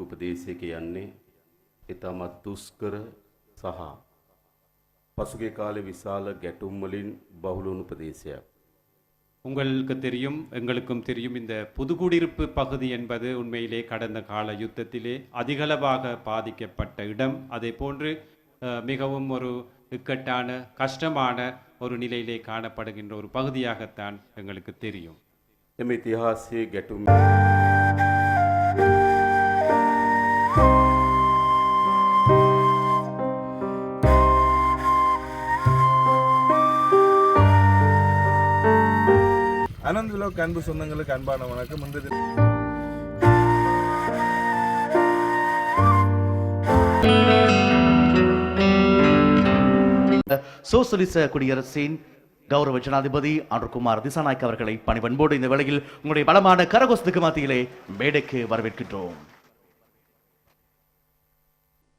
පුදුකුඩුරුපු ප්‍රදේශයක යන්නේ ඉතාමත් දුස්කර සහ පසුගේ කාලේ විශාල ගැටුම් වලින් බහුල වුණු ප්‍රදේශයක්. உங்களுக்கு தெரியும் எங்களுக்கும் தெரியும் இந்த புதுக்குடியிருப்பு பகுதி என்பது உண்மையிலே கடந்த கால யுத்தத்திலே அதிகளவாக பாதிக்கப்பட்ட இடம் அதே போன்று அஹ், மிகவும் ஒரு இக்கட்டான கஷ்டமான ஒரு நிலையிலே காணப்படுகின்ற ஒரு பகுதியாகத்தான் எங்களுக்கு தெரியும் එම ඉතිහාසයේ ගැටුම් அனந்திலோக்கு அன்பு சொந்தங்களுக்கு அன்பான வணக்கம் இந்த தினம் சோசலிச குடியரசின் கௌரவ ஜனாதிபதி அனுர்குமார் திசாநாயக் அவர்களை பணிவன்போடு இந்த வேளையில் உங்களுடைய பலமான கரகோசத்துக்கு மத்தியிலே மேடைக்கு வரவேற்கின்றோம்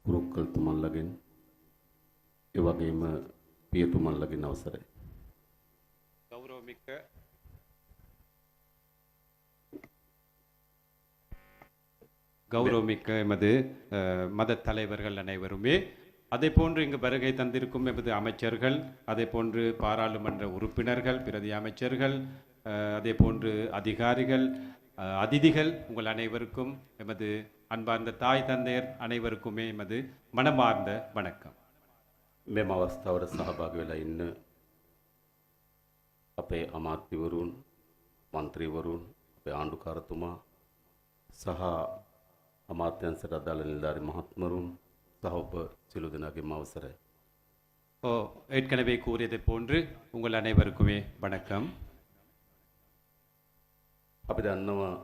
පුරුක්කල්තුමල්ලගෙන් එවගේම පියතුමල්ලගෙන් අවසරයි. கௌரவமிக்க கௌரவமிக்க எமது அஹ், மத தலைவர்கள் அனைவருமே அதே போன்று இங்கு வருகை தந்திருக்கும் எமது அமைச்சர்கள் அதே போன்று பாராளுமன்ற உறுப்பினர்கள் பிரதி அமைச்சர்கள் அஹ், அதே போன்று அதிகாரிகள் அஹ், அதிதிகள் உங்கள் அனைவருக்கும் எமது அன்பார்ந்த தாய் தந்தையர் அனைவருக்குமே எமது மனமார்ந்த வணக்கம் මෙම අවස්ථාවට සහභාග වෙලා ඉන්න අපේ අමාත්‍යවරුන් මන්ත්‍රීවරුන් අපේ ආණ්ඩුකාරතුමා සහ අමාත්‍යන්සට අදාළ නිලධාරි මහත්මරුන් සහ ඔබ සිළු දෙනාගේ අවසරයි. ஓ ஏற்கனவே கூறியதைப் போன்று உங்கள் அனைவருக்குமே வணக்கம் අපි දන්නවා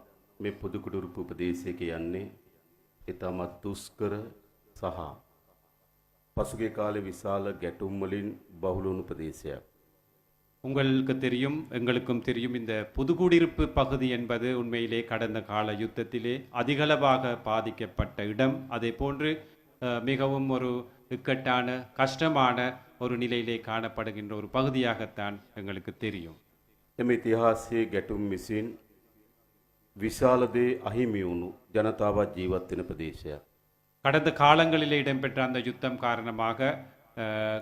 මේ පුදුකුඩුරුපු ප්‍රදේශයක යන්නේ ඉතාමත් දුස්කර සහ පසුගේ කාලේ විශාල ගැටුම් වලින් බහුල වුණු ප්‍රදේශයක්. உங்களுக்கு தெரியும் எங்களுக்கும் தெரியும் இந்த புதுக்குடியிருப்பு பகுதி என்பது உண்மையிலே கடந்த கால யுத்தத்திலே அதிகளவாக பாதிக்கப்பட்ட இடம் அதே போன்று அஹ், மிகவும் ஒரு இக்கட்டான கஷ்டமான ஒரு நிலையிலே காணப்படுகின்ற ஒரு பகுதியாகத்தான் எங்களுக்கு தெரியும் එම ඉතිහාසයේ ගැටුම් විසින් විශාලදේ අහිමි වුණු ජනතාවත් ජීවත් වෙන ප්‍රදේශයක්. கடந்த காலங்களிலே இடம்பெற்ற அந்த யுத்தம் காரணமாக அஹ்,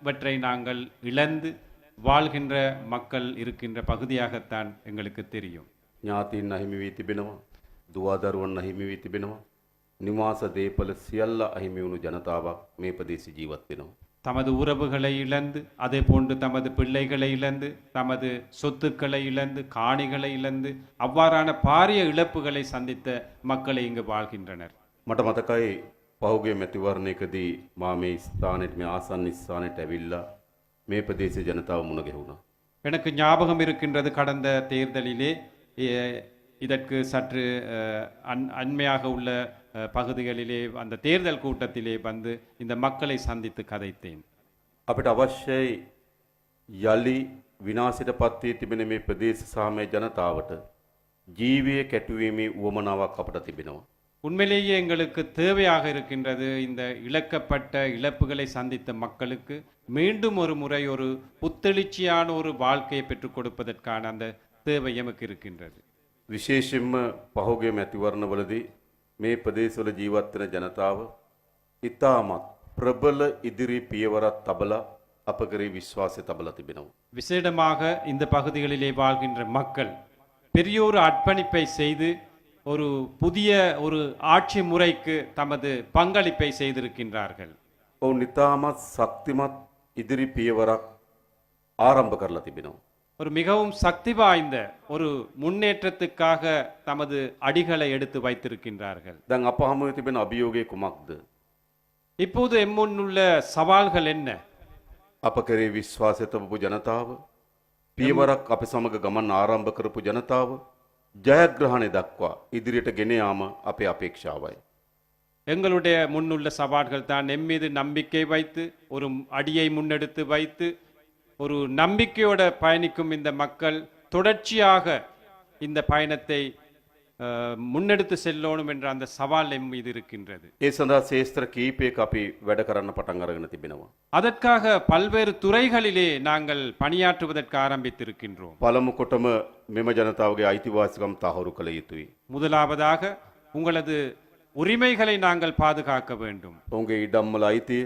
கணிசமானவற்றை நாங்கள் இழந்து வாழ்கின்ற மக்கள் இருக்கின்ற பகுதியாகத்தான் எங்களுக்கு தெரியும் ඥාතීන් අහිමි වී තිබෙනවා. දුවාදරුවන් අහිමි වී තිබෙනවා. නිවාස දේපල සියල්ල අහිමි වුණු ජනතාවක් මේ ප්‍රදේශ ජීවත් වෙනවා. தமது உறவுகளை இழந்து அதே போன்று தமது பிள்ளைகளை இழந்து தமது சொத்துக்களை இழந்து காணிகளை இழந்து அவ்வாறான பாரிய இழப்புகளை சந்தித்த மக்களை இங்கு வாழ்கின்றனர் මට මතකයි පහුගේ මැතිවරණයකදී මා මේ ස්ථානයට මේ ආසන්න ස්ථානයට ඇවිල්ලා මේ ප්‍රදේශ ජනතාව මුණ ගැහුණා. எனக்கு ஞாபகம் இருக்கின்றது கடந்த தேர்தலிலே எ- இதற்கு சற்று அஹ், அண் அண்மையாக உள்ள அஹ், பகுதிகளிலே அந்த தேர்தல் கூட்டத்திலே வந்து இந்த மக்களை சந்தித்து கதைத்தேன் අපිට අවශ්‍යයි යළි විනාශයට පත්වී තිබෙන මේ ප්‍රදේශ සහ මේ ජනතාවට ජීවය කැටුවීමේ උවමනාවක් අපට තිබෙනවා. உண்மையிலேயே எங்களுக்கு தேவையாக இருக்கின்றது இந்த இழக்கப்பட்ட இழப்புகளை சந்தித்த மக்களுக்கு மீண்டும் ஒரு முறை ஒரு புத்தெழுச்சியான ஒரு வாழ்க்கையை பெற்றுக் கொடுப்பதற்கான அந்த தேவை எமக்கு இருக்கின்றது විශේෂයෙන්ම පහුගේ මැතිවරණවලදී මේ ප්‍රදේශවල ජීවත් වෙන ජනතාව ඉතාමත් ප්‍රබල ඉදිරි පියවරක් තබලා අප කරේ විශ්වාසය තබලා තිබෙනවා. விசேடமாக இந்த பகுதிகளிலே வாழ்கின்ற மக்கள் பெரியோரு அர்ப்பணிப்பை செய்து ஒரு புதிய ஒரு ஆட்சி முறைக்கு தமது பங்களிப்பை செய்திருக்கின்றார்கள் ඔවුන් ඉතාමත් ශක්තිමත් ඉදිරි පියවරක් ආරම්භ කරලා තිබෙනවා. ஒரு மிகவும் சக்தி வாய்ந்த ஒரு முன்னேற்றத்துக்காக தமது அடிகளை எடுத்து வைத்திருக்கின்றார்கள் දැන් අප හමුවේ තිබෙන අභියෝගය කුමක්ද? இப்போது எம்முன்னுள்ள சவால்கள் என்ன අප කරේ විශ්වාසය තබපු ජනතාව පියවරක් අප සමග ගමන් ආරම්භ කරපු ජනතාව ජයග්‍රහණය දක්වා ඉදිරියට ගෙන යාම අපේ අපේක්ෂාවයි. எங்களுடைய முன்னுள்ள சவால்கள் தான் எம் மீது நம்பிக்கை வைத்து ஒரு அடியை முன்னெடுத்து வைத்து ஒரு நம்பிக்கையோட பயணிக்கும் இந்த மக்கள் தொடர்ச்சியாக இந்த பயணத்தை அஹ், முன்னெடுத்து செல்லணும் என்ற அந்த சவால் எம் மீது இருக்கின்றது ඒ සඳහා ශේස්ත්‍ර කීපයක අපි වැඩ කරන්න පටන් අරගෙන තිබෙනවා. அதற்காக பல்வேறு துறைகளிலே நாங்கள் பணியாற்றுவதற்கு ஆரம்பித்திருக்கின்றோம் පළමු කොටම මෙම ජනතාවගේ අයිතිවාසිකම් තහවුරු කළ යුතුයි. முதலாவதாக உங்களது உரிமைகளை நாங்கள் பாதுகாக்க வேண்டும் ඔවුන්ගේ ඉඩම්මල අයිතිය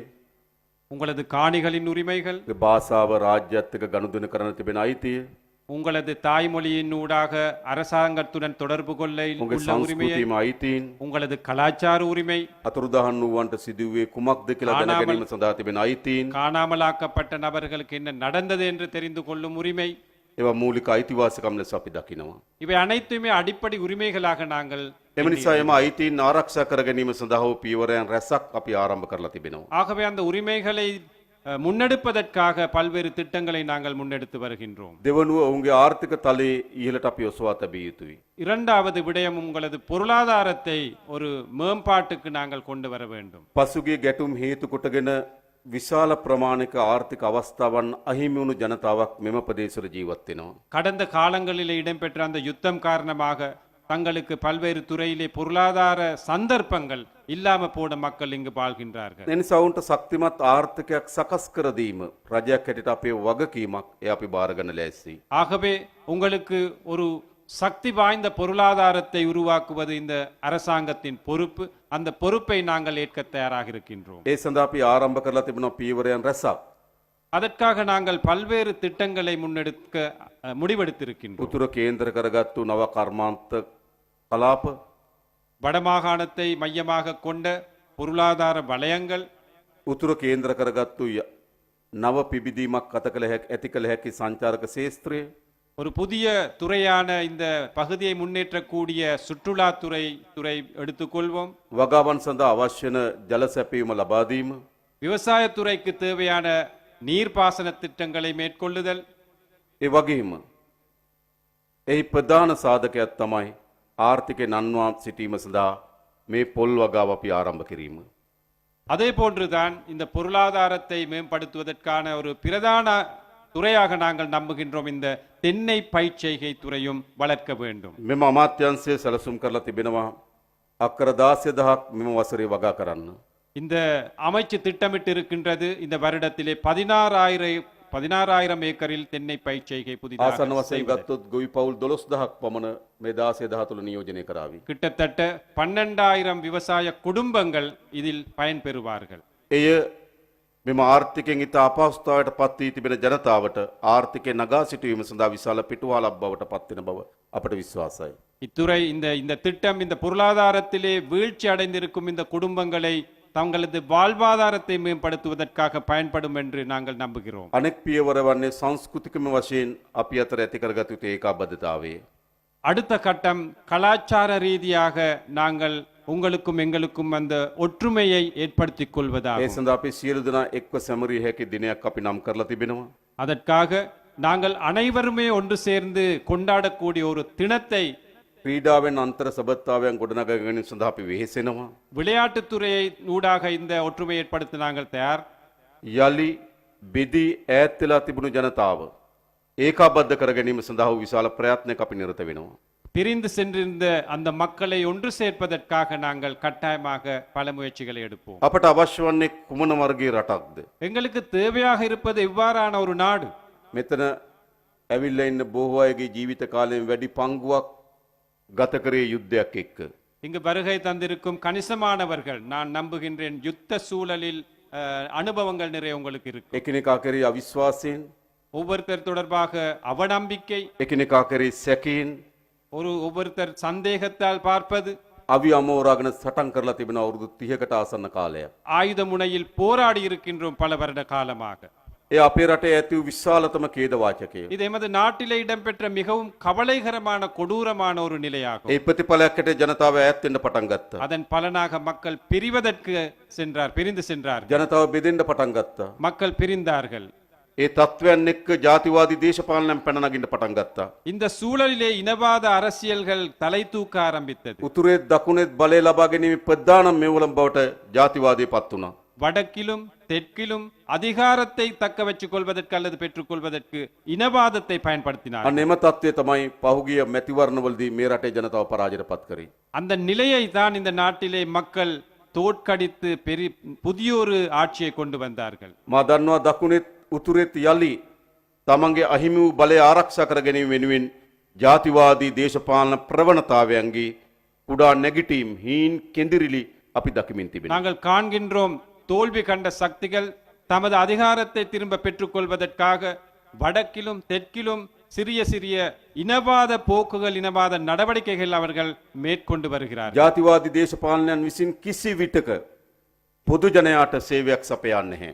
உங்களது காணிகளின் உரிமைகள் ඔහුගේ භාෂාව රාජ්‍යත් එක්ක ගනුදෙනු කරන තිබෙන අයිතිය உங்களது தாய்மொழியின் ஊடாக அரசாங்கத்துடன் தொடர்பு கொள்ள ඔුන්ගේ உள்ள உரிமையை සංස්කෘතිම අයිතීන් உங்களது கலாச்சார உரிமை අතුරුදහන් වූවන්ට සිදුවේ කුමක්ද කියලා ආනාමල්- දැනගැනීම සඳහා තිබෙන අයිතීන් காணாமலாக்கப்பட்ட நபர்களுக்கு என்ன நடந்தது என்று தெரிந்து கொள்ளும் உரிமை ඒවා මූලික අයිතිවාසිකම් ලෙස අපි දකිනවා. இவை அனைத்துமே அடிப்படை உரிமைகளாக நாங்கள் එම නිසා එම අයිතීන් ආරක්ෂා කර ගැනීම සඳහා වූ පියවරයන් රැසක් අපි ආරම්භ කරලා තිබෙනවා. ஆகவே அந்த உரிமைகளை அஹ், முன்னெடுப்பதற்காக பல்வேறு திட்டங்களை நாங்கள் முன்னெடுத்து வருகின்றோம் දෙවනුව ඔවුන්ගේ ආර්ථික තලයේ ඉහළට අපි ඔසවා තැබිය යුතුයි. இரண்டாவது விடயம் உங்களது பொருளாதாரத்தை ஒரு மேம்பாட்டுக்கு நாங்கள் கொண்டு வர வேண்டும் පසුගේ ගැටුම් හේතු කොටගෙන විශාල ප්‍රමාණික ආර්ථික අවස්ථාවන් අහිමි වුණු ජනතාවක් මෙම ප්‍රදේශවල ජීවත් වෙනවා. கடந்த காலங்களில் இடம்பெற்ற அந்த யுத்தம் காரணமாக தங்களுக்கு பல்வேறு துறையிலே பொருளாதார சந்தர்ப்பங்கள் இல்லாம போன மக்கள் இங்கு வாழ்கின்றார்கள் එනිසා ඔවුන්ට ශක්තිමත් ආර්ථිකයක් සකස් කර දීම රජයක් හැටියට අපේ වගකීමක් එය අපි බාරගන්න ලෑස්ති. ஆகவே உங்களுக்கு ஒரு சக்தி வாய்ந்த பொருளாதாரத்தை உருவாக்குவது இந்த அரசாங்கத்தின் பொறுப்பு அந்த பொறுப்பை நாங்கள் ஏற்க தயாராக இருக்கின்றோம் ඒ සඳහා අපි ආරම්භ කරලා තිබෙනවා පියවරයන් රැසක්. அதற்காக நாங்கள் பல்வேறு திட்டங்களை முன்னெடுக்க அஹ், முடிவெடுத்திருக்கின்றோம் උතුර කේන්ද්‍ර කරගත්තු නව කර්මාන්ත කලාප வடமாகாணத்தை மையமாக கொண்ட பொருளாதார வலயங்கள் උතුර කේන්ද්‍ර කරගත්තු ය- නව පිබිදීමක් කත කළ හැකි ඇති කළ හැකි සංචාරක ශේස්ත්‍රය ஒரு புதிய துறையான இந்த பகுதியை முன்னேற்றக்கூடிய சுற்றுலாத்துறை துறை எடுத்துக்கொள்வோம் වගාවන් සඳහා අවශ්‍යන ජල සැපීම ලබාදීම விவசாயத்துறைக்கு தேவையான நீர்ப்பாசன திட்டங்களை மேற்கொள்ளுதல் ඒ වගේම එහි ප්‍රධාන සාධකයක් තමයි ආර්ථිකය නන්වා සිටීම සඳහා මේ පොල් වගාව අපි ආරම්භ කිරීම. அதே போன்றுதான் இந்த பொருளாதாரத்தை மேம்படுத்துவதற்கான ஒரு பிரதான துறையாக நாங்கள் நம்புகின்றோம் இந்த தென்னை பயிர்ச்செய்கை துறையும் வளர்க்க வேண்டும் මෙම අමාත්‍යන්සය සැලසුම් කරලා තිබෙනවා අක්කර දාසය දහක් මෙම වසරේ වගා කරන්න. இந்த அமைச்சு திட்டமிட்டு இருக்கின்றது இந்த வருடத்திலே பதினாறாயிரம் பதினாறாயிரம் ஏக்கரில் தென்னை பயிர்ச்செய்கை ආසන්න புதிதாக වසයෙන් செய்வது. ගත්තොත් ගොවි පවුල් දොළොස් දහක් පමණ මේ දාසය දහ තුළ නියෝජනය කරාවි. கிட்டத்தட்ட பன்னெண்டாயிரம் விவசாய குடும்பங்கள் இதில் பயன்பெறுவார்கள் එය මෙම ආර්ථිකෙන් ඉතා අපහස්ථාවට පත්වී තිබෙන ජනතාවට ආර්ථිකය නගා සිටුවීම සඳහා විශාල පිටුවාලක් බවට පත්වෙන බව අපට විශ්වාසයි. இத்துறை இந்த இந்த திட்டம் இந்த பொருளாதாரத்திலே வீழ்ச்சி அடைந்திருக்கும் இந்த குடும்பங்களை தங்களது வாழ்வாதாரத்தை மேம்படுத்துவதற்காக பயன்படும் என்று நாங்கள் நம்புகிறோம் අනෙක් පියවර වන්නේ සංස්කෘතිකම වශයෙන් අපි අතර ඇති කරගත යුතු ඒකාබද්ධතාවය. அடுத்த கட்டம் கலாச்சார ரீதியாக நாங்கள் உங்களுக்கும் எங்களுக்கும் அந்த ஒற்றுமையை ஏற்படுத்திக் ඒ கொள்வதாகும் සඳහා අපි සියලු දෙනා එක්ව සැමරිය හැකි දිනයක් අපි නම් කරලා තිබෙනවා. அதற்காக நாங்கள் அனைவருமே ஒன்று சேர்ந்து கொண்டாடக்கூடிய ஒரு தினத்தை ක්‍රීඩාවෙන් අන්තර සබත්තාවයන් ගොඩනග ගැනීම සඳහා අපි වෙහෙසෙනවා. விளையாட்டுத்துறையை ஊடாக இந்த ஒற்றுமை ஏற்படுத்த நாங்கள் தயார் යළි බෙදී ඈත්වෙලා තිබුණු ජනතාව. ඒකාබද්ධ කර ගැනීම සඳහා වූ විශාල ප්‍රයත්නයක් අපි නිරත වෙනවා. பிரிந்து சென்றிருந்த அந்த மக்களை ஒன்று சேர்ப்பதற்காக நாங்கள் கட்டாயமாக பல முயற்சிகளை எடுப்போம் අපට අවශ්‍ය වන්නේ කුමන වර්ගයේ රටක්ද. எங்களுக்கு தேவையாக இருப்பது எவ்வாறான ஒரு நாடு මෙතන ඇවිල්ල ඉන්න බොහෝ අයගේ ජීවිත කාලයෙන් වැඩි පංගුවක් ගත කරේ යුද්ධයක් එක්ක. இங்கு வருகை தந்திருக்கும் கணிசமானவர்கள் நான் நம்புகின்றேன் யுத்த சூழலில் அஹ், அனுபவங்கள் நிறைய உங்களுக்கு இருக்கு එකිනෙකා කරේ අවිශ්වාසයෙන් ஒவ்வொருத்தர் தொடர்பாக அவநம்பிக்கை එකිනෙකා කරේ සැකීන් ஒரு ஒவ்வொருத்தர் சந்தேகத்தால் பார்ப்பது අවි අමෝරාගෙන සටන් කරලා තිබෙන අවුරුදු තිහකට ආසන්න කාලයක්. ஆயுத முனையில் போராடி இருக்கின்றோம் பல வருட காலமாக ඒ අපේ රටේ ඇති වූ විශාලතම කේදවාචකය. இது எமது நாட்டிலே இடம்பெற்ற மிகவும் கவலைகரமான கொடூரமான ஒரு நிலையாகும் ඒ ප්‍රතිඵලයක්කට ජනතාව ඇත්තෙන්ට පටන් ගත්තා. அதன் பலனாக மக்கள் பிரிவதற்கு சென்றார் பிரிந்து சென்றார்கள் ජනතාව බෙදෙන්ට පටන් ගත්තා. மக்கள் பிரிந்தார்கள் ඒ තත්ත්වයන් එක්ක ජාතිවාදී දේශපාලනයන් පැනනගින්ට පටන් ගත්තා. இந்த சூழலிலே இனவாத அரசியல்கள் தலை தூக்க ஆரம்பித்தது උතුරේත් දකුණෙත් බලය ලබා ගැනීම ප්‍රධානම් මෙවලම් බවට ජාතිවාදය පත් වුණා. வடக்கிலும் தெற்கிலும் அதிகாரத்தை தக்க வச்சுக் கொள்வதற்கு அல்லது பெற்றுக்கொள்வதற்கு இனவாதத்தை பயன்படுத்தினார் අන්න එම තත්ත්වය තමයි පහුගිය මැතිවරණවලදී මේ රටේ ජනතාව පරාජයට පත් කරේ. அந்த நிலையை தான் இந்த நாட்டிலே மக்கள் தோற்கடித்து பெரி புதியொரு ஆட்சியை கொண்டு வந்தார்கள் මා දන්නවා දකුණෙත් උතුරෙත් යළි තමන්ගේ අහිමි වූ බලය ආරක්ෂා කර ගැනීම වෙනුවෙන් ජාතිවාදී දේශපාලන ප්‍රවණතාවයන්ගේ කුඩා නැගිටීම් හීන් කෙඳිරිලි අපි දකිමින් තිබෙන. நாங்கள் காண்கின்றோம் தோல்வி கண்ட சக்திகள் தமது அதிகாரத்தை திரும்ப பெற்றுக்கொள்வதற்காக வடக்கிலும் தெற்கிலும் சிறிய சிறிய இனவாத போக்குகள் இனவாத நடவடிக்கைகள் அவர்கள் மேற்கொண்டு வருகிறார்கள் ජාතිවාදී දේශපාලනයන් විසින් කිසි විටක පොදු ජනයාට සේවයක් සපයන්න නැහැ.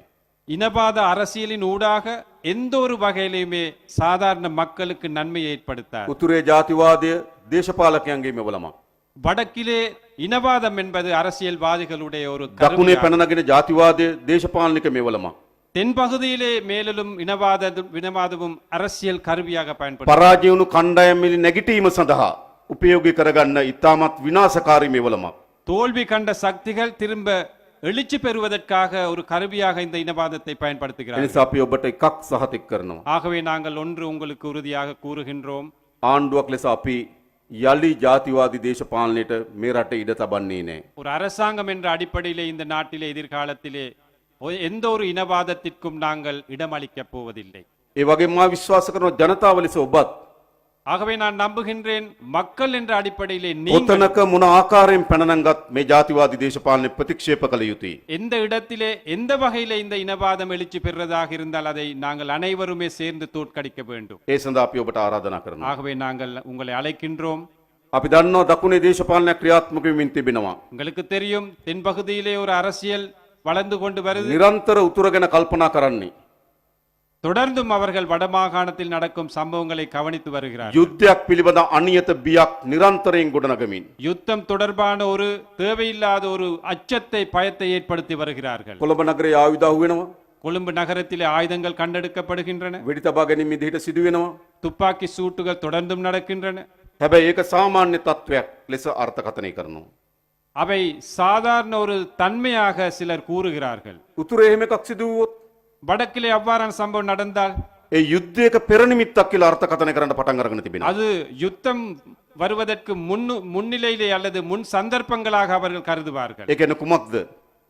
இனவாத அரசியலின் ஊடாக எந்த ஒரு வகையிலுமே சாதாரண மக்களுக்கு நன்மையை ஏற்படுத்தார் උතුරේ ජාතිවාදය දේශපාලකයන්ගේ මෙවලමක්. வடக்கிலே இனவாதம் என்பது அரசியல்வாதிகளுடைய ஒரு දකුණේ கருவியாகும். පැනනගෙන ජාතිවාදය දේශපාලනික මෙවලමක්. தென்பகுதியிலே மேலும் இனவாத இனவாதமும் அரசியல் கருவியாக பயன்படும் පරාජයවුණු කණ්ඩායම්මිලි නැගිටීම සඳහා උපයෝගි කරගන්න ඉතාමත් විනාසකාරී මෙවලමක්. தோல்வி கண்ட சக்திகள் திரும்ப எழுச்சி பெறுவதற்காக ஒரு கருவியாக இந்த இனவாதத்தை பயன்படுத்துகிறார்கள் එනිසා අපි ඔබට එකක් සහතික් කරනවා. ஆகவே நாங்கள் ஒன்று உங்களுக்கு உறுதியாக கூறுகின்றோம் ආණ්ඩුවක් ලෙස අපි යළි ජාතිවාදී දේශපාලනයට මේ රට ඉඩ තබන්නේ නෑ. ஒரு அரசாங்கம் என்ற அடிப்படையிலே இந்த நாட்டிலே எதிர்காலத்திலே ஒ- எந்த ஒரு இனவாதத்திற்கும் நாங்கள் இடமளிக்கப் போவதில்லை ඒ වගේ මා විශ්වාස කරන ජනතාව ලෙස ඔබත් ஆகவே நான் நம்புகின்றேன் மக்கள் என்ற அடிப்படையிலே நீங்கள் ඔතනක මොන ආකාරයෙන් පැනනංගත් මේ ජාතිවාදී දේශපාලනය ප්‍රතික්ෂේප කළ යුතුයි. எந்த இடத்திலே எந்த வகையிலே இந்த இனவாதம் எழுச்சி பெறுவதாக இருந்தால் அதை நாங்கள் அனைவருமே சேர்ந்து தோற்கடிக்க வேண்டும் ඒ සඳහා අපි ඔබට ආරාධනා කරනවා. ஆகவே நாங்கள் உங்களை அழைக்கின்றோம் අපි දන්නවා දකුණේ දේශපාලනයක් ක්‍රියාත්මක වෙමින් තිබෙනවා. உங்களுக்கு தெரியும் தென்பகுதியிலே ஒரு அரசியல் வளர்ந்து கொண்டு வருது නිරන්තර උතුර ගැන කල්පනා කරන්නේ. தொடர்ந்தும் அவர்கள் வடமாகாணத்தில் நடக்கும் சம்பவங்களை கவனித்து வருகிறார் යුද්ධයක් පිළිබඳ අනියත බියක් නිරන්තරයෙන් ගොඩනගමින්. யுத்தம் தொடர்பான ஒரு தேவையில்லாத ஒரு அச்சத்தை பயத்தை ஏற்படுத்தி வருகிறார்கள் කොළඹ නගරේ ආයුධ අහුවෙනවා. கொழும்பு நகரத்திலே ஆயுதங்கள் கண்டெடுக்கப்படுகின்றன වෙඩි තබා ගැනීම විදිහට සිදුවෙනවා. துப்பாக்கி சூட்டுகள் தொடர்ந்தும் நடக்கின்றன හැබැයි ඒක සාමාන්‍ය තත්ත්වයක් ලෙස අර්ථකථනය කරනවා. அவை சாதாரண ஒரு தன்மையாக சிலர் கூறுகிறார்கள் උතුරේ එහෙම එකක් සිදුවුවොත් வடக்கிலே அவ்வாறான சம்பவம் நடந்தால் ඒ යුද්ධයක පෙරනිමිත්තක් කියලා අර්ථකථනය කරන්න පටන් අරගෙන තිබෙනවා. அது யுத்தம் வருவதற்கு முன்னு முன்னிலையிலே அல்லது முன் சந்தர்ப்பங்களாக அவர்கள் கருதுவார்கள் ඒ කියන්නේ කුමක්ද?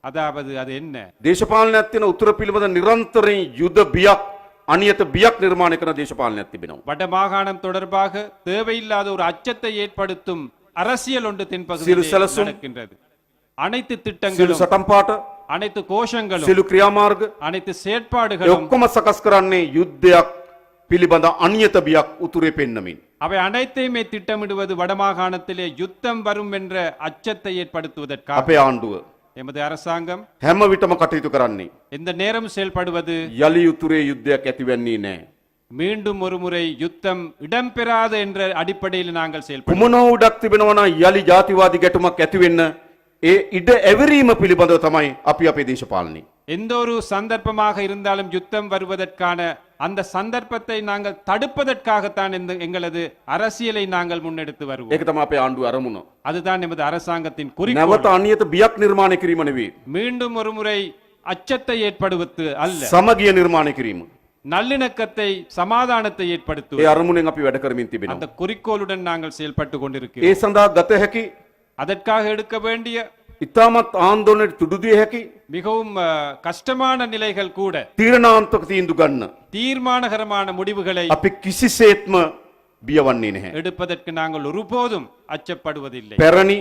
அதாவது அது என்ன දේශපාලනයක් තියෙන උතුර පිළිබඳ නිරන්තරයෙන් යුද බියක් අනියත බියක් නිර්මාණය කරන දේශපාලනයක් තිබෙනවා. வட மாகாணம் தொடர்பாக தேவையில்லாத ஒரு அச்சத்தை ஏற்படுத்தும் அரசியல் ஒன்று சிறு தென்பகுதியில் செலசும், நடக்கின்றது அனைத்து සියලු திட்டங்களும் සටන්පාට அனைத்து கோஷங்களும் සියලු ක්‍රියාමාර්ග அனைத்து ඒ செயற்பாடுகளும் ඔක්කොම සකස් කරන්නේ යුද්ධයක් පිළිබඳ අනියත බියක් උතුරේ පෙන්නමින්. அவை அனைத்தையுமே திட்டமிடுவது வடமாகாணத்திலே யுத்தம் வரும் என்ற அச்சத்தை ஏற்படுத்துவதற்காக අපේ ආණ්ඩුව எமது அரசாங்கம் හැම විටම කටයුතු කරන්නේ. எந்த நேரம் செயல்படுவது යළි උතුරේ යුද්ධයක් ඇතිවන්නේ නෑ. மீண்டும் ஒருமுறை யுத்தம் இடம்பெறாது என்ற அடிப்படையில் நாங்கள் செயல்படுவோம் කුමන උඩක් තිබෙනවන යළි ජාතිවාදි ගැටුමක් ඇතිවෙන්න ඒ ඉඩ ඇවරීම පිළිබඳව තමයි අපි අපේ දේශපාලනය. எந்த ஒரு சந்தர்ப்பமாக இருந்தாலும் யுத்தம் வருவதற்கான அந்த சந்தர்ப்பத்தை நாங்கள் தடுப்பதற்காகத்தான் இந்த எங்களது அரசியலை நாங்கள் முன்னெடுத்து வருவோம் ඒක තම අපේ ආණ්ඩුව අරමුණ. அதுதான் எமது அரசாங்கத்தின் குறிக்கோள் නැවත අනියත බියක් නිර්මාණය කිරීම නෙවේ. மீண்டும் ஒருமுறை அச்சத்தை ஏற்படுவது அல்ல සමගිය නිර්මාණය කිරීම. நல்லிணக்கத்தை சமாதானத்தை ඒ ஏற்படுத்துவது අරමුණෙන් අපි වැඩ කරමින් அந்த තිබෙනවා. குறிக்கோளுடன் நாங்கள் செயல்பட்டு கொண்டிருக்கிறோம் ඒ සඳහා ගත හැකි அதற்காக எடுக்க வேண்டிய ඉතාමත් ආන්දෝලනයට තුඩුදිය හැකි மிகவும் அஹ், கஷ்டமான நிலைகள் கூட තීරණාන්තක තීන්දු ගන්න. தீர்மானகரமான முடிவுகளை අපි කිසිසේත්ම බියවන්නේ නැහැ. எடுப்பதற்கு நாங்கள் ஒருபோதும் அச்சப்படுவதில்லை පැරණි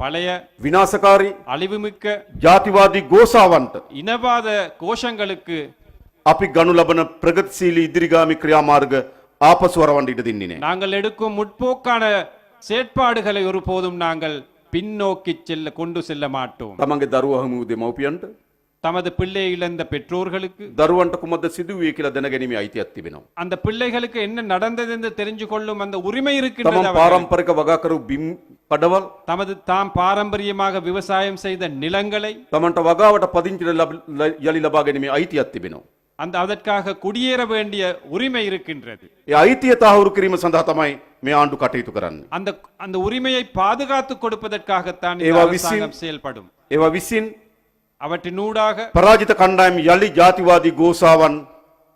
பழைய විනාසකාරී அழிவுமிக்க ජාතිවාදී ගෝසාවන්ට இனவாத கோஷங்களுக்கு අපි ගනු ලබන ප්‍රගතිශීලී ඉදිරිගාමි ක්‍රියාමාර්ග ආපසුවරවන්ට ඉඩ දෙන්නේ නැහැ. நாங்கள் எடுக்கும் முற்போக்கான செயற்பாடுகளை ஒருபோதும் நாங்கள் பின்னோக்கி செல்ல கொண்டு செல்ல மாட்டோம் තමන්ගේ දරුව හමු දෙමව්පියන්ට தமது பிள்ளை இழந்த பெற்றோர்களுக்கு දරුවන්ට කුමද සිදුවේ කියලා දැනගැනීමේ අයිතියක් තිබෙනවා. அந்த பிள்ளைகளுக்கு என்ன நடந்தது என்று தெரிஞ்சு கொள்ளும் அந்த உரிமை තමන් இருக்கின்றது அவர்களுக்கு. පාරම්පරික වගාකරු බිම් පඩවල් தமது தாம் பாரம்பரியமாக விவசாயம் செய்த நிலங்களை තමන්ට වගාවට පදිංචිට ලබ- ල- යළි ලබා ගැනීමේ අයිතියක් තිබෙනවා. அந்த அதற்காக குடியேற வேண்டிய உரிமை இருக்கின்றது ඒ අයිතිය තහවුරු කිරීම සඳහා තමයි මේ ආණ්ඩු කටයුතු කරන්නේ. அந்த அந்த உரிமையை பாதுகாத்து கொடுப்பதற்காகத்தான் இந்த ඒවා அரசாங்கம் විසින්- செயல்படும் ඒවා විසින් அவற்றினூடாக පරාජිත කණ්ඩායම් යළි ජාතිවාදී ගෝසාවන්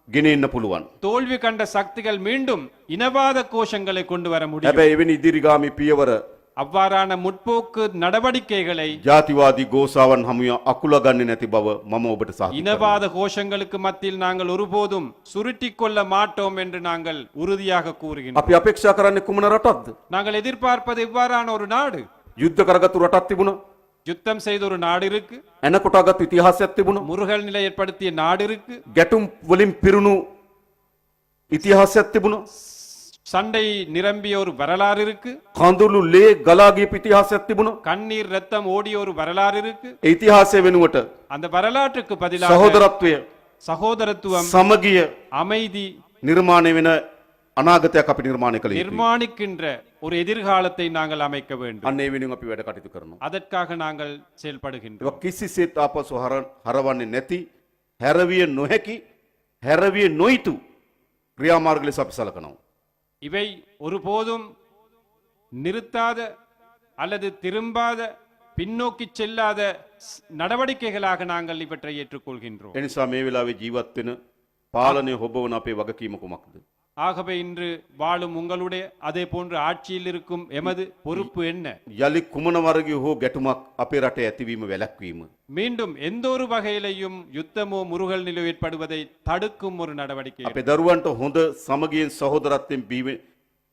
ගෙනෙන්න පුළුවන්. தோல்வி கண்ட சக்திகள் மீண்டும் இனவாத கோஷங்களை கொண்டு வர முடியும் හැබැයි එවැනි ඉදිරිගාමි පියවර அவ்வாறான முற்போக்கு நடவடிக்கைகளை ජාතිවාදී ගෝසාවන් හමුව අකුල ගන්න නැති බව මම ඔබට සහ. இனவாத கோஷங்களுக்கு மத்தியில் நாங்கள் ஒருபோதும் சுருட்டிக் கொள்ள மாட்டோம் என்று நாங்கள் உறுதியாக கூறுகின்றோம் අපි අපේක්ෂා කරන්නේ කුමන රටක්ද. நாங்கள் எதிர்பார்ப்பது இவ்வாறான ஒரு நாடு යුද්ධ කරගත්තු රටක් තිබුණා. யுத்தம் செய்த ஒரு நாடு இருக்கு එන කොටාගත්තු ඉතිහාසයක් තිබුණා. முருகல் நிலை ஏற்படுத்திய நாடு இருக்கு ගැටුම් වලින් පිරුණු ඉතිහාසයක් තිබුණා. சண்டை நிரம்பிய ஒரு வரலாறு இருக்கு කඳුළු ලේ ගලා ගියපු ඉතිහාසයක් තිබුණා. கண்ணீர் ரத்தம் ஓடிய ஒரு வரலாறு இருக்கு ඒ ඉතිහාසය වෙනුවට அந்த வரலாற்றுக்கு பதிலாக සහෝදරත්වය சகோதரத்துவம் සමගිය அமைதி නිර්මාණය වෙන අනාගතයක් අපි නිර්මාණය කළ යුතුයි. நிர்மாணிக்கின்ற ஒரு எதிர்காலத்தை நாங்கள் அமைக்க வேண்டும் අන්න ඒ වෙනුවෙන් අපි වැඩ කටයුතු කරනවා. அதற்காக நாங்கள் செயல்படுகின்றோம் ඒක කිසිසේත් ආපසු හර- හරවන්නේ නැති හැරවිය නොහැකි හැරවිය නොයිතු ක්‍රියාමාර්ග ලෙස අපි සලකනවා. இவை ஒருபோதும் நிறுத்தாத அல்லது திரும்பாத பின்னோக்கி செல்லாத ஸ்- நடவடிக்கைகளாக நாங்கள் இவற்றை ஏற்றுக்கொள்கின்றோம் එනිසා මේ වෙලාවේ ජීවත් වෙන පාලනය හොබවන අපේ වගකීම කුමක්ද? ஆகவே இன்று வாழும் உங்களுடைய அதே போன்று ஆட்சியில் இருக்கும் எமது பொறுப்பு என்ன යළි කුමන වර්ගය හෝ ගැටුමක් අපේ රටේ ඇතිවීම වැළැක්වීම. மீண்டும் எந்த ஒரு வகையிலையும் யுத்தமோ முருகல் நிலை ஏற்படுவதை தடுக்கும் ஒரு நடவடிக்கை අපේ දරුවන්ට හොඳ සමගියෙන් සහෝදරත්වයෙන් බිහිවෙ-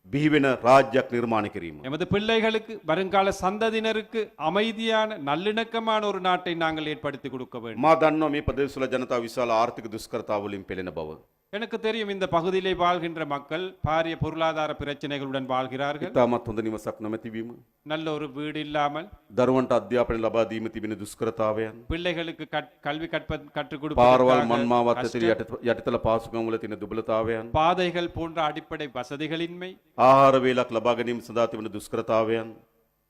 බිහිවෙන රාජ්‍යයක් නිර්මාණය කිරීම. எமது பிள்ளைகளுக்கு வருங்கால சந்ததியினருக்கு அமைதியான நல்லிணக்கமான ஒரு நாட்டை நாங்கள் ஏற்படுத்தி கொடுக்க வேண்டும் මා දන්නවා මේ ප්‍රදේශවල ජනතාව විශාල ආර්ථික දුෂ්කරතාවලින් පෙළෙන බව. எனக்கு தெரியும் இந்த பகுதியிலே வாழ்கின்ற மக்கள் பாரிய பொருளாதார பிரச்சனைகளுடன் வாழ்கிறார்கள் ඉතාමත් හොඳ නිවසක් නොමැතිවීම. நல்ல ஒரு வீடு இல்லாமல் දරුවන්ට අධ්‍යාපනය ලබා දීම තිබෙන දුෂ්කරතාවයන්. பிள்ளைகளுக்கு கற்- கல்வி கற்ப கற்றுக் පාරවල් கொடுப்பதற்காக මන්මාවත් ඇතර கஷ்டம், යටත- යටිතල පාසුකම්වල තියෙන දුබලතාවයන්. பாதைகள் போன்ற அடிப்படை வசதிகளின்மை ආහාර වේලක් ලබා ගැනීම සඳහා තිබෙන දුෂ්කරතාවයන්.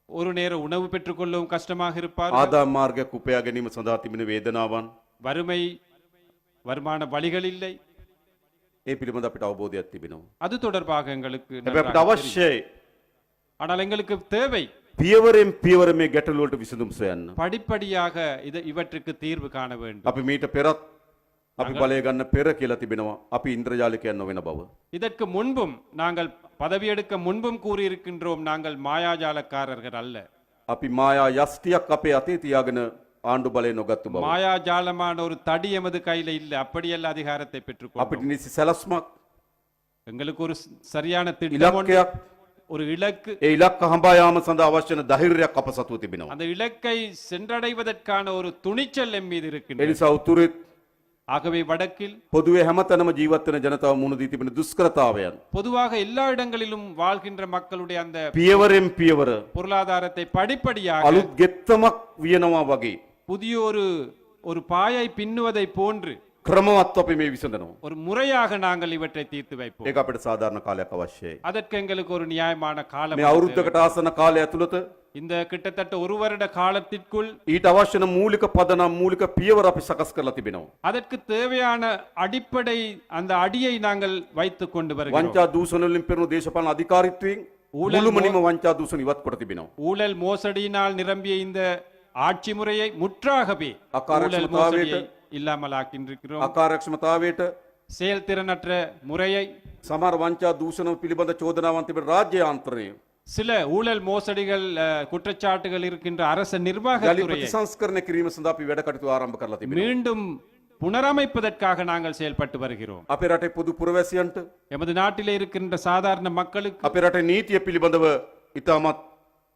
ஒரு நேர உணவு பெற்றுக்கொள்ளவும் கஷ்டமாக இருப்பார் ආදායම් මාර්ගයක් උපයා ගැනීම සඳහා තිබෙන වේදනාවන්. வறுமை வருமான வழிகள் இல்லை ඒ පිළිබඳ අපිට අවබෝධයක් තිබෙනවා. அது தொடர்பாக எங்களுக்கு හැබැයි நன்றாக අපිට தெரியும். අවශ්‍යයි ஆனால் எங்களுக்கு தேவை පියවරෙන් පියවර මේ ගැටලුවලට විසඳුම් සොයන්න. படிப்படியாக இது இவற்றுக்கு தீர்வு காண வேண்டும் අපි මීට පෙරත් අපි බලය ගන්න පෙර කියලා තිබෙනවා. අපි ඉන්ද්‍රජාලිකයන් නොවන බව. இதற்கு முன்பும் நாங்கள் பதவியெடுக்க முன்பும் கூறியிருக்கின்றோம் நாங்கள் மாயாஜாலக்காரர்கள் அல்ல අපි මායා යස්ටියක් අපේ අතේ තියාගෙන ආණ්ඩු බලය නොගත්තු බව. மாயாஜாலமான ஒரு தடி எமது கையில இல்லை அப்படியல்ல அதிகாரத்தை අපිට பெற்றுக்கொண்டோம் නිසි සැලස්මක් எங்களுக்கு ஒரு ஸ்- சரியான திட்டம் ஒன்று, ඉලක්කයක් ஒரு இலக்கு ඒ ඉලක්ක හඹා යාම සඳහා අවශ්‍යන ධෛර්යයක් අප සතුව තිබෙනවා. அந்த இலக்கை சென்றடைவதற்கான ஒரு துணிச்சல் எம் மீது ඒ இருக்கின்றது නිසා උතුරෙත් ஆகவே வடக்கில் පොදුවේ හැමතැනම ජීවත් වෙන ජනතාව මුහුණ දී තිබෙන දුෂ්කරතාවයන්. பொதுவாக எல்லா இடங்களிலும் வாழ்கின்ற மக்களுடைய அந்த පියවරෙන් පියවර பொருளாதாரத்தை படிப்படியாக අලුත් ගෙත්තමක් වියනවා වගේ புதிய ஒரு ஒரு பாயை பின்னுவதை போன்று ක්‍රමවත් අපි මේ විසඳනවා. ஒரு முறையாக நாங்கள் இவற்றை தீர்த்து வைப்போம் ඒක අපිට සාධාරණ කාලයක් අවශ්‍යයි. அதற்கு எங்களுக்கு ஒரு நியாயமான காலம் මේ අවුරුද්ධකට ආසන කාලය ඇතුළත இந்த கிட்டத்தட்ட ஒரு வருட காலத்திற்குள் ඊට අවශ්‍යන මූලික පදනම් මූලික පියවර අපි සකස් කරලා තිබෙනවා. அதற்கு தேவையான அடிப்படை அந்த அடியை நாங்கள் வைத்துக் கொண்டு வருகிறோம் වංචා දූෂණවලින් පෙරුණු දේශපාලන අධිකාරීත්වයෙන් ඌලල් මුළුමනින්ම වංචා දූෂණ ඉවත් කොට තිබෙනවා. ஊழல் மோசடியினால் நிரம்பிய இந்த ஆட்சி முறையை முற்றாகவே இல்லாமலாக்கின்றிருக்கிறோம். அகாரக்ஷமதாவேட்டு செயல்திறனற்ற முறையை சமர் வஞ்சா தூஷணம் பிலிபந்த சோதனாவன் திபர் ராஜ்ய ஆந்தரணையும் சில ஊழல் மோசடிகள் குற்றச்சாட்டுகள் இருக்கின்ற அரச நிர்வாக சம்ஸ்கரண கிரீம சந்தாப்பி வேடக்கட்டு ஆரம்ப கரலதி மீண்டும் புனரமைப்பதற்காக நாங்கள் செயல்பட்டு வருகிறோம். அப்பேராட்டை புது புரவேசியன்ட் எமது நாட்டிலே இருக்கின்ற சாதாரண மக்களுக்கு அப்பேராட்டை நீத்திய பிலிபந்தவ இத்தாமத்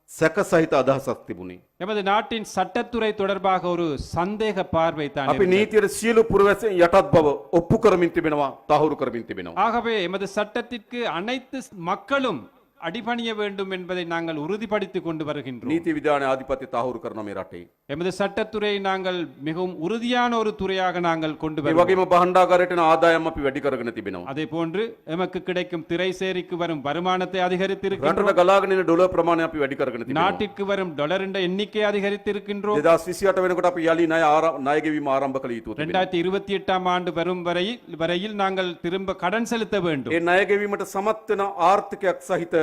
සැක සහිත අදහසක් තිබුණේ. எமது நாட்டின் சட்டத்துறை தொடர்பாக ஒரு சந்தேக பார்வை தான் අපි නීතියට සියලු පුරවැසියන් යටත් බව ඔප්පු කරමින් තිබෙනවා තහවුරු කරමින් තිබෙනවා. ஆகவே எமது சட்டத்திற்கு அனைத்து மக்களும் அடிபணிய வேண்டும் என்பதை நாங்கள் உறுதிப்படுத்திக் கொண்டு வருகின்றோம் නීති විධානය ආධිපත්‍ය තහවුරු කරන මේ රටේ. எமது சட்டத்துறையை நாங்கள் மிகவும் உறுதியான ஒரு துறையாக நாங்கள் கொண்டு ඒ வருவோம் වගේම බහණ්ඩාගාරයට ආදායම් අපි වැඩි කරගෙන තිබෙනවා. அதே போன்று எமக்கு கிடைக்கும் திரைசேரிக்கு வரும் வருமானத்தை அதிகரித்திருக்கின்றோம் රටට ගලාගෙන එන ඩොලර් ප්‍රමාණය අපි වැඩි කරගෙන තිබෙනවා. நாட்டிற்கு வரும் டாலர் என்ற எண்ணிக்கை அதிகரித்திருக்கின்றோம் 2028 වෙනකොට අපි යලි ණය ආර- ණය ගෙවීම ආරම්භ කළ යුතුව තිබෙනවා. ரெண்டாயிரத்தி இருபத்தி எட்டாம் ஆண்டு வரும் வரையில் வரையில் நாங்கள் திரும்ப கடன் செலுத்த வேண்டும் ඒ ණය ගෙවීමට සමත් වෙන ආර්ථිකයක් සහිත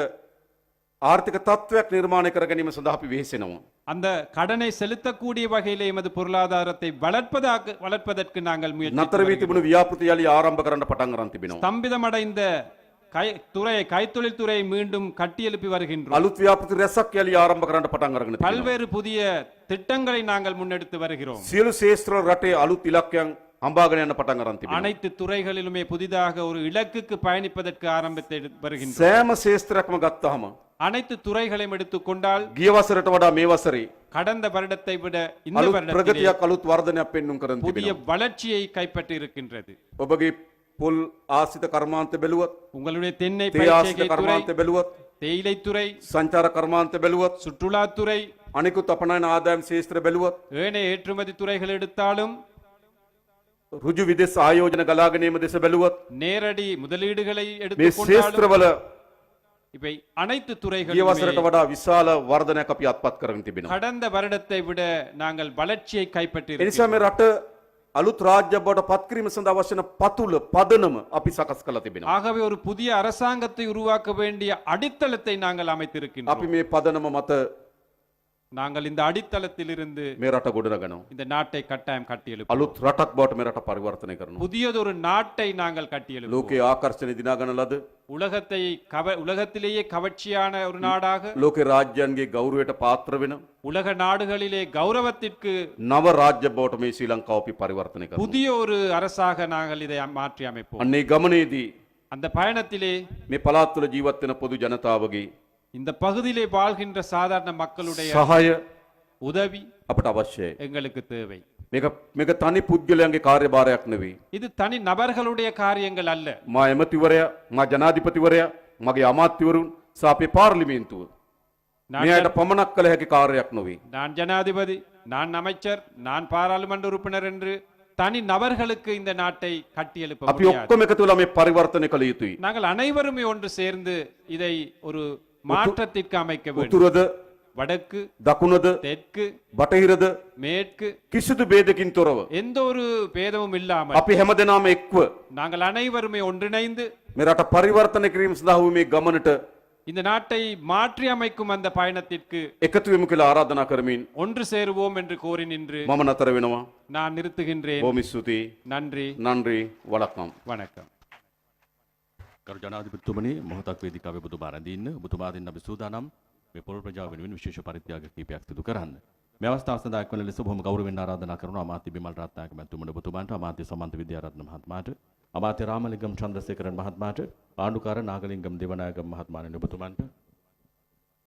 ආර්ථික තත්ත්වයක් නිර්මාණය කර ගැනීම සඳහා අපි වෙහෙසෙනවා. அந்த கடனை செலுத்தக்கூடிய வகையிலே எமது பொருளாதாரத்தை வளர்ப்பதாக வளர்ப்பதற்கு நாங்கள் முயற்சி නතර වී තිබුණු ව්‍යාපෘති යලි ආරම්භ කරන්න පටන් අරන් තිබෙනවා. ஸ்தம்பிதமடைந்த கை துறையை கைத்தொழில் துறையை மீண்டும் கட்டியெழுப்பி வருகின்றோம் අලුත් ව්‍යාපෘති රැසක් යලි ආරම්භ කරන්න පටන් අරගෙන තිබෙනවා. பல்வேறு புதிய திட்டங்களை நாங்கள் முன்னெடுத்து வருகிறோம் සියලු ශේෂ්ත්‍ර රටේ අලුත් ඉලක්කයන් அம்பாகனி எனப்பட்டாங்க அனைத்து துறைகளிலுமே புதிதாக ஒரு இலக்குக்கு பயணிப்பதற்கு ஆரம்பித்து வருகின்றனர் சேம அனைத்து துறைகளையும் எடுத்துக் கொண்டால் கியவாசரட்ட வடா கடந்த வருடத்தை விட இந்த வருடத்திலே புதிய வளர்ச்சியை கைப்பற்றி இருக்கின்றது புல் ஆசித கர்மாந்த பெலுவத். உங்களுடைய தென்னை பயிற்சிகை கர்மாந்த பெலுவத். தேயிலை துறை சஞ்சார கர்மாந்த பெலுவத். சுற்றுலா துறை அனைக்கு தப்பனான ஆதாயம் சேஸ்திர பெலுவத். ஏனைய ஏற்றுமதி துறைகள் எடுத்தாலும் රුජු විදෙස් ආයෝජන ගලාගෙනීම දෙස බැලුවොත් நேரடி முதலீடுகளை මේ எடுத்துக்கொண்டாலும் ශේත්‍රවල இவை அனைத்து ගිය துறைகளும் වසරට වඩා විශාල වර්ධනයක් අපි අත්පත් කරගෙන තිබෙනවා. கடந்த வருடத்தை விட நாங்கள் வளர்ச்சியை கைப்பற்றி එනිසා මේ රට අලුත් රාජ්‍ය බවට පත්කිරීම සඳහා අවශ්‍ය වන පතුල පදනම අපි සකස් කළ තිබෙනවා. ஆகவே ஒரு புதிய அரசாங்கத்தை உருவாக்க வேண்டிய அடித்தளத்தை நாங்கள் அமைத்திருக்கின்றோம் අපි මේ පදනම මත நாங்கள் இந்த அடித்தளத்திலிருந்து මේ රට ගොඩනගනවා. இந்த நாட்டை கட்டாயம் கட்டியெழுப்போம் අලුත් රටක් බවට මේ රට පරිවර්තනය කරනවා. புதியதொரு நாட்டை நாங்கள் கட்டியெழுப்போம் ලෝකයේ ආකර්ෂණ දිනාගන ලද உலகத்தை கவ உலகத்திலேயே கவர்ச்சியான ஒரு நாடாக ලෝක රාජ්‍යන්ගේ ගෞරවයට පාත්‍ර වෙන உலக நாடுகளிலே கௌரவத்திற்கு නව රාජ්‍ය බවට මේ ශ්‍රී ලංකාව අපි පරිවර්තනය කරනවා. புதிய ஒரு அரசாக நாங்கள் இதை மாற்றி அமைப்போம் අන්නේ ගමනේදී அந்த பயணத்திலே මේ පළාත් තුළ ජීවත් වෙන පොදු ජනතාවගේ இந்த பகுதியிலே வாழ்கின்ற சாதாரண மக்களுடைய සහාය உதவி අපට අවශ්‍යයි. எங்களுக்கு தேவை මේක මේක තනි පුද්ගලයන්ගේ කාර්යභාරයක් නෙවෙයි. இது தனி நபர்களுடைய காரியங்கள் அல்ல මා එමතිවරයා මා ජනාධිපතිවරයා මගේ අමාත්‍යවරුන් සහ අපේ පාර්ලිමේන්තුව நான் මෙයට පමණක් කළ හැකි කාර්යයක් නොවේ. நான் ஜனாதிபதி நான் அமைச்சர் நான் பாராளுமன்ற உறுப்பினர் என்று தனி நபர்களுக்கு இந்த நாட்டை கட்டியெழுப்ப අපි முடியாது ඔක්කොම එකතු වෙලා මේ පරිවර්තනය කළ යුතුයි. நாங்கள் அனைவருமே ஒன்று சேர்ந்து இதை ஒரு மாற்றத்திற்கு அமைக்க வேண்டும். வடக்கு දකුණද தெற்கு බටහිරද மேற்கு කිසිදු ભેදකින් තොරව எந்த ஒரு ભેදமும் இல்லாமல் අපි හැමදෙනාම එක්ව நாங்கள் அனைவருமே ஒன்றிணைந்து மிராட்ட பரிவர்த்தனை පරිවර්තන කිරීම සඳහා இந்த நாட்டை மாற்றி அமைக்கும் அந்த பயணத்திற்கு එකතු ஆராதனா கருமீன். ஒன்று சேருவோம் என்று கோரி நின்று මම නතර நான் நிறுத்துகின்றேன். ஓமி சுதி நன்றி. நன்றி. வணக்கம். வணக்கம். ගරු ජනාධිපතිතුමනි මොහොතක් වේදිකාවේ ඔබතුමා රැඳී ඉන්න ඔබතුමා දෙන්න අපි සූදානම් මේ පොල් ප්‍රජාව වෙනුවෙන් විශේෂ පරිත්‍යාග කීපයක් සිදු කරන්න. මේ අවස්ථාව සඳහා එක්වන ලෙස බොහොම ගෞරවයෙන් ආරාධනා කරනවා අමාත්‍ය බිමල් රත්නායක මැතිතුමනි ඔබතුමාට අමාත්‍ය සමන්ත විද්‍යාරත්න මහත්මයාට අමාත්‍ය රාමලිංගම් චන්ද්‍රසේකරන් මහත්මයාට ආණ්ඩුකාර නාගලිංගම් දේවනායක මහත්මයාණන් ඔබතුමන්ට